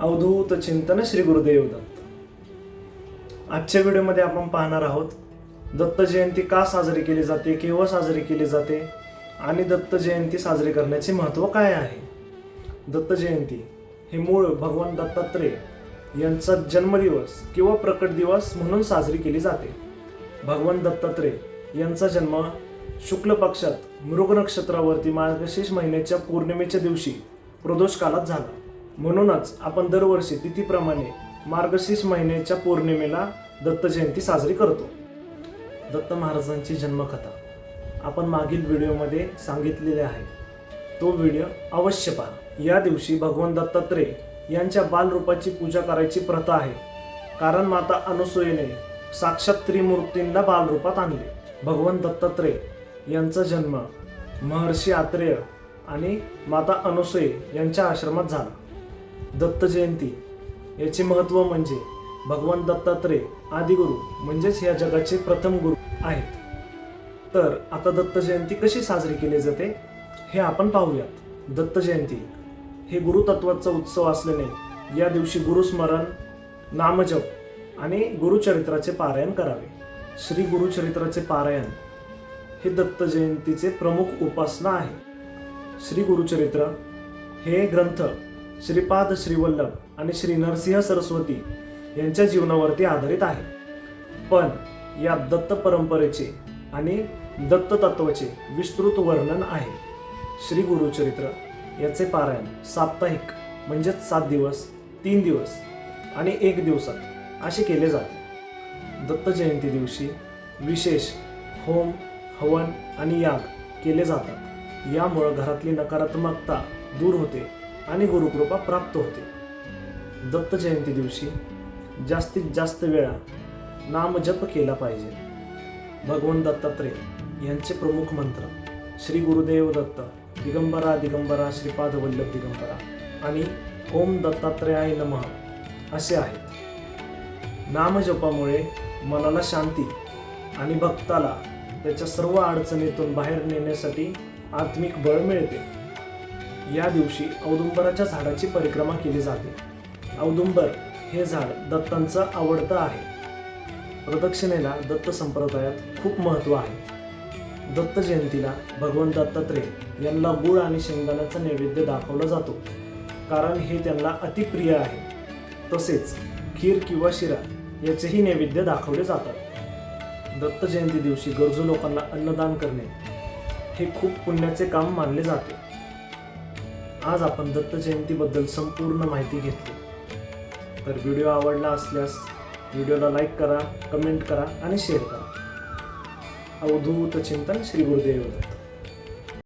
अवधूत चिंतन श्री गुरुदेव दत्त. आजच्या व्हिडिओमध्ये आपण पाहणार आहोत दत्त जयंती का साजरी केली जाते केव्हा साजरी केली जाते आणि दत्त जयंती साजरी करण्याचे महत्त्व काय आहे? दत्त जयंती हे मूळ भगवान दत्तात्रेय यांचा जन्मदिवस किंवा प्रकट दिवस म्हणून साजरी केली जाते. भगवान दत्तात्रेय यांचा जन्म शुक्ल पक्षात मृग नक्षत्रावरती मार्गशीर्ष महिन्याच्या पौर्णिमेच्या दिवशी प्रदोष कालात झाला. म्हणूनच आपण दरवर्षी तिथीप्रमाणे मार्गशीर्ष महिन्याच्या पौर्णिमेला दत्त जयंती साजरी करतो. दत्त महाराजांची जन्मकथा आपण मागील व्हिडिओमध्ये सांगितलेले आहे. तो व्हिडिओ अवश्य पहा. या दिवशी भगवान दत्तात्रेय यांच्या बालरूपाची पूजा करायची प्रथा आहे. कारण माता अनुसूयेने साक्षात त्रिमूर्तींना बालरूपात आणले. भगवान दत्तात्रेय यांचा जन्म महर्षी आत्रेय आणि माता अनुसूय यांच्या आश्रमात झाला. दत्त जयंती. याचे महत्त्व म्हणजे भगवान दत्तात्रेय आदिगुरु म्हणजेच या जगाचे प्रथम गुरु आहेत. तर आता दत्त जयंती कशी साजरी केली जाते? हे आपण पाहूयात. दत्त जयंती हे गुरुतत्वाचा उत्सव असल्याने या दिवशी गुरुस्मरण नामजप आणि गुरुचरित्राचे पारायण करावे. श्री गुरुचरित्राचे पारायण हे दत्त जयंतीचे प्रमुख उपासना आहे. श्री गुरुचरित्र हे ग्रंथ श्रीपाद श्रीवल्लभ आणि श्री नरसिंह सरस्वती यांच्या जीवनावरती आधारित आहे. पण या दत्त परंपरेचे आणि दत्त तत्वाचे विस्तृत वर्णन आहे. श्री गुरुचरित्र याचे पारायण साप्ताहिक म्हणजेच सात दिवस तीन दिवस आणि एक दिवसात असे केले जाते. दत्त जयंती दिवशी विशेष होम हवन आणि याग केले जातात. यामुळं घरातली नकारात्मकता दूर होते. आणि गुरुकृपा प्राप्त होते. दत्त जयंती दिवशी जास्तीत जास्त वेळा नामजप केला पाहिजे. भगवान दत्तात्रेय यांचे प्रमुख मंत्र श्री गुरुदेव दत्त दिगंबरा दिगंबरा श्रीपाद वल्लभ दिगंबरा आणि ओम दत्तात्रयाय नमः असे आहेत. नामजपामुळे मनाला शांती आणि भक्ताला त्याच्या सर्व अडचणीतून बाहेर नेण्यासाठी आत्मिक बळ मिळते. या दिवशी औदुंबराच्या झाडाची परिक्रमा केली जाते. औदुंबर हे झाड दत्तांचं आवडतं आहे. प्रदक्षिणेला दत्त संप्रदायात खूप महत्त्व आहे. दत्त जयंतीला भगवान दत्तात्रेय यांना गुळ आणि शेंगदाण्याचा नैवेद्य दाखवला जातो. कारण हे त्यांना अतिप्रिय आहे. तसेच खीर किंवा शिरा याचेही नैवेद्य दाखवले जातात. दत्त जयंती दिवशी गरजू लोकांना अन्नदान करणे हे खूप पुण्याचे काम मानले जाते. आज आपण दत्त जयंतीबद्दल संपूर्ण माहिती घेतली. तर व्हिडिओ आवडला असल्यास व्हिडिओला लाईक करा कमेंट करा आणि शेअर करा. अवधूत चिंतन श्री गुरुदेव. दत्त